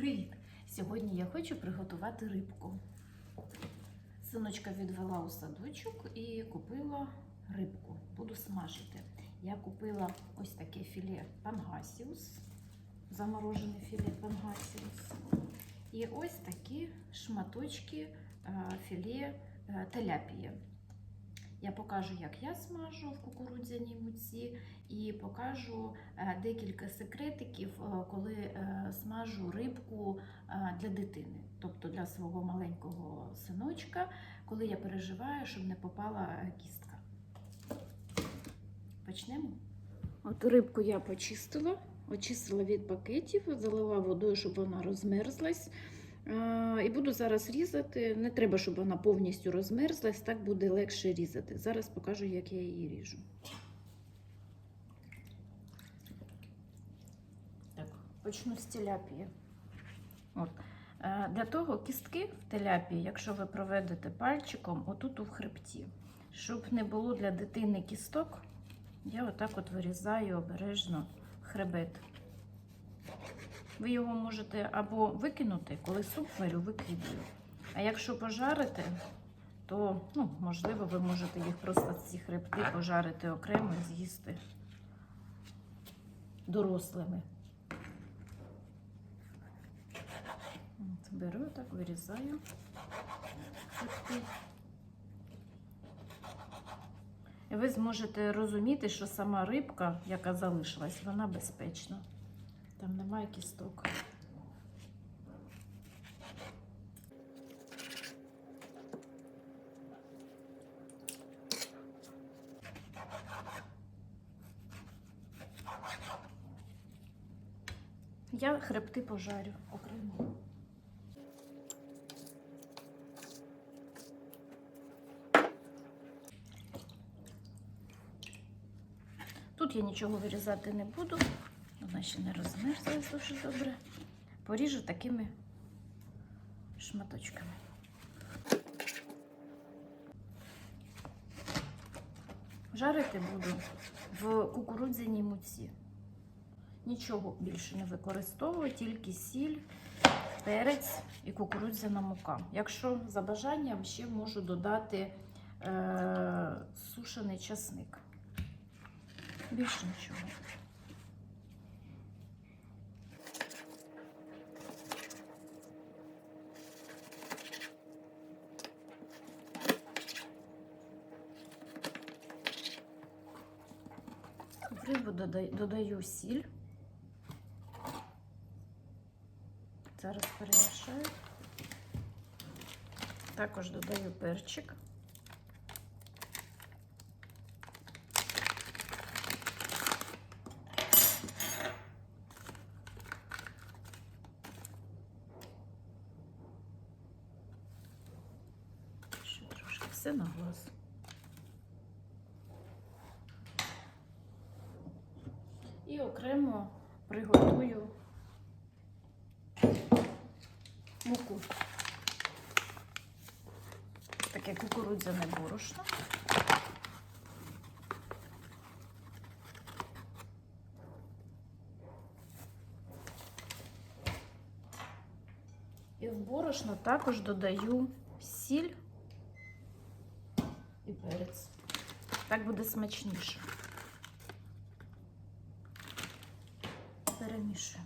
Привіт! Сьогодні я хочу приготувати рибку. Синочка відвела у садочок і купила рибку. Буду смажити. Я купила ось таке філе пангасіус, заморожене філе пангасіус. І ось такі шматочки е, філе е, теляпії. Я покажу, як я смажу в кукурудзяній муці, і покажу е, декілька секретиків, е, коли е, смажу рибку для дитини, тобто для свого маленького синочка, коли я переживаю, щоб не попала кістка. Почнемо. От рибку я почистила, очистила від пакетів, залила водою, щоб вона розмерзлась. Е, І буду зараз різати. Не треба, щоб вона повністю розмерзлась, так буде легше різати. Зараз покажу, як я її ріжу. Так, почну з теляпії. От. Е, Для того кістки в теляпії, якщо ви проведете пальчиком, отут у хребті, щоб не було для дитини кісток, я отак от вирізаю обережно хребет. Ви його можете або викинути, коли суп варю, викидаю. А якщо пожарити, то ну, можливо ви можете їх просто ці хребти пожарити окремо і з'їсти дорослими. От, беру так, вирізаю хребти. І ви зможете розуміти, що сама рибка, яка залишилась, вона безпечна. Там немає кісток. Я хребти пожарю окремо. Тут я нічого вирізати не буду. Вона ще не розмерзлась дуже добре. Поріжу такими шматочками. Жарити буду в кукурудзяній муці. Нічого більше не використовую, тільки сіль, перець і кукурудзяна мука. Якщо за бажанням ще можу додати е, сушений часник. Більше нічого. Рибу додаю сіль. Зараз перемішаю. Також додаю перчик. Все на глаз. І окремо приготую муку. Таке кукурудзяне борошно. І в борошно також додаю сіль і перець. Так буде смачніше. Перемішую.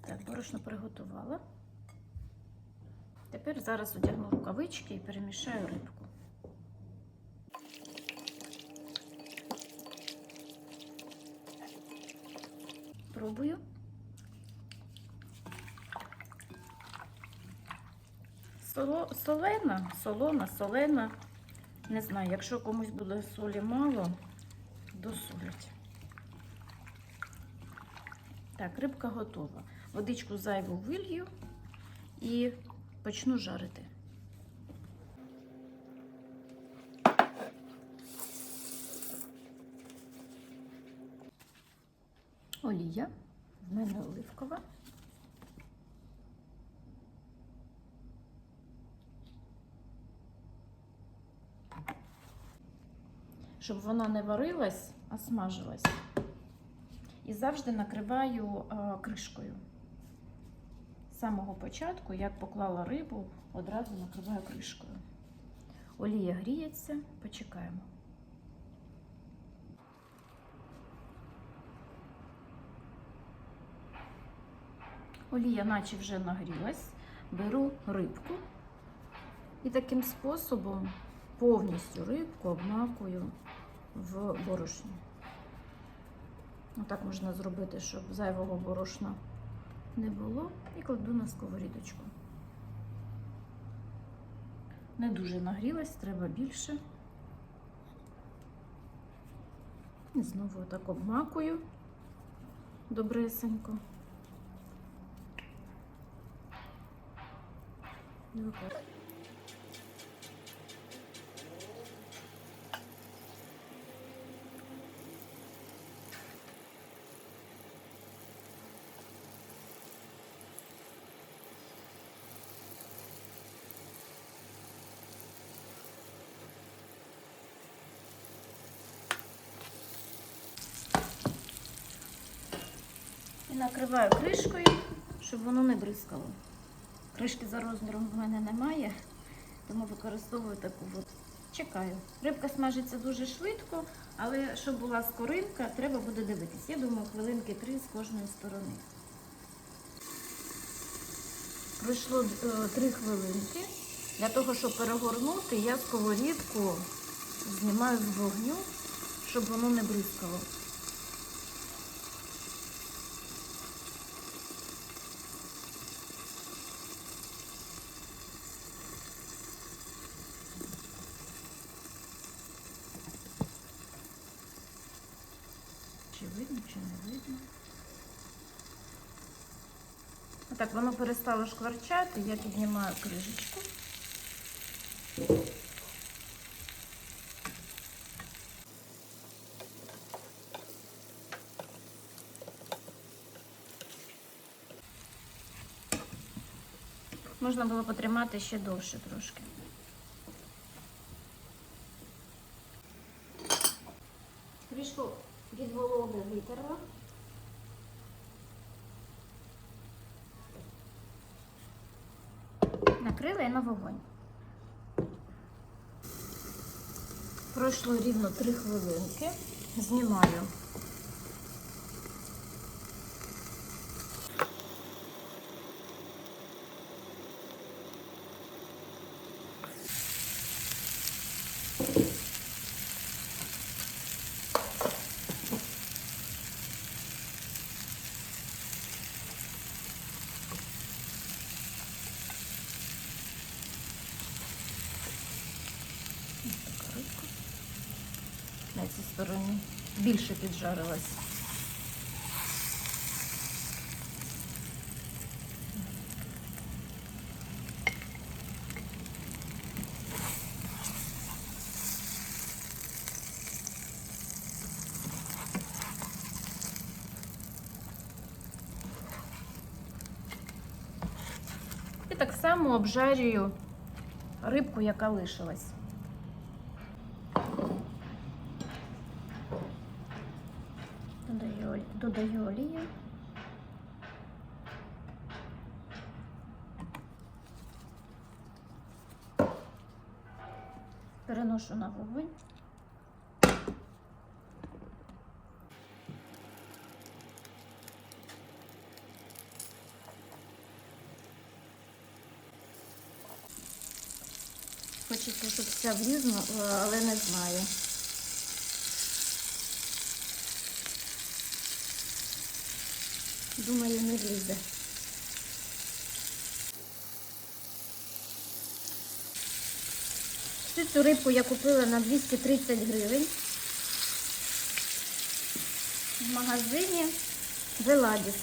Так, борошно приготувала. Тепер зараз одягну рукавички і перемішаю рибку. Пробую. Солена, солона, солена. Не знаю, якщо комусь буде солі мало, досолять. Так, рибка готова. Водичку зайву вилью і почну жарити. Олія. В мене оливкова. Щоб вона не варилась, а смажилась. І завжди накриваю кришкою. З самого початку, як поклала рибу, одразу накриваю кришкою. Олія гріється, почекаємо. Олія наче вже нагрілась. Беру рибку і таким способом повністю рибку обмакую в борошні. Отак можна зробити, щоб зайвого борошна не було. І кладу на сковорідочку. Не дуже нагрілась, треба більше. І знову так обмакую добресенько. І. накриваю кришкою, щоб воно не бризкало. Кришки за розміром в мене немає, тому використовую таку от. Чекаю. Рибка смажиться дуже швидко, але щоб була скоринка, треба буде дивитись. Я думаю, хвилинки три з кожної сторони. Пройшло е, три хвилинки. Для того, щоб перегорнути, я сковорідку знімаю з вогню, щоб воно не бризкало. Видно, чи не видно? Отак, воно перестало шкварчати, я піднімаю кришечку. Можна було потримати ще довше трошки. Від вологи витерла. Накрила я на вогонь. Пройшло рівно 3 хвилинки. Знімаю. більше піджарилась. І так само обжарюю рибку, яка лишилась. Додаю, олію. Переношу на вогонь. Хочеться, щоб вся влізла, але не знаю. Думаю, не влізе. Всю цю рибку я купила на 230 гривень в магазині Веладіс.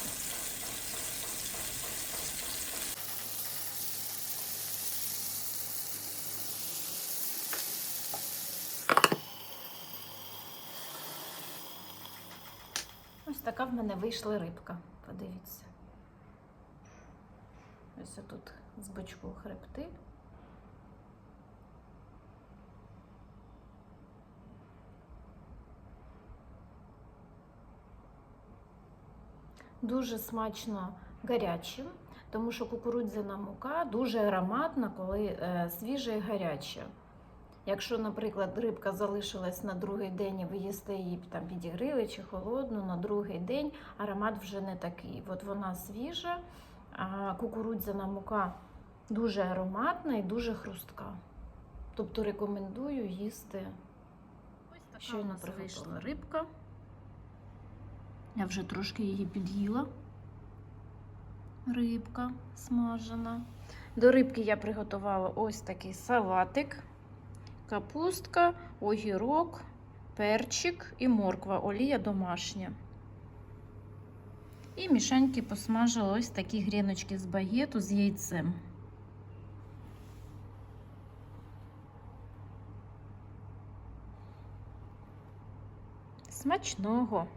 Ось така в мене вийшла рибка. Подивіться. Ось отут з бочку хребти. Дуже смачно гарячим, тому що кукурудзяна мука дуже ароматна, коли е, свіжа і гаряча. Якщо, наприклад, рибка залишилась на другий день і ви їсте її там підігріли чи холодну, на другий день аромат вже не такий. От вона свіжа, а кукурудзяна мука дуже ароматна і дуже хрустка. Тобто рекомендую їсти. Ось така Щойно у нас вийшла рибка. Я вже трошки її під'їла. Рибка смажена. До рибки я приготувала ось такий салатик, капустка, огірок, перчик і морква, олія домашня. І мішеньки посмажила ось такі гріночки з багету з яйцем. Смачного!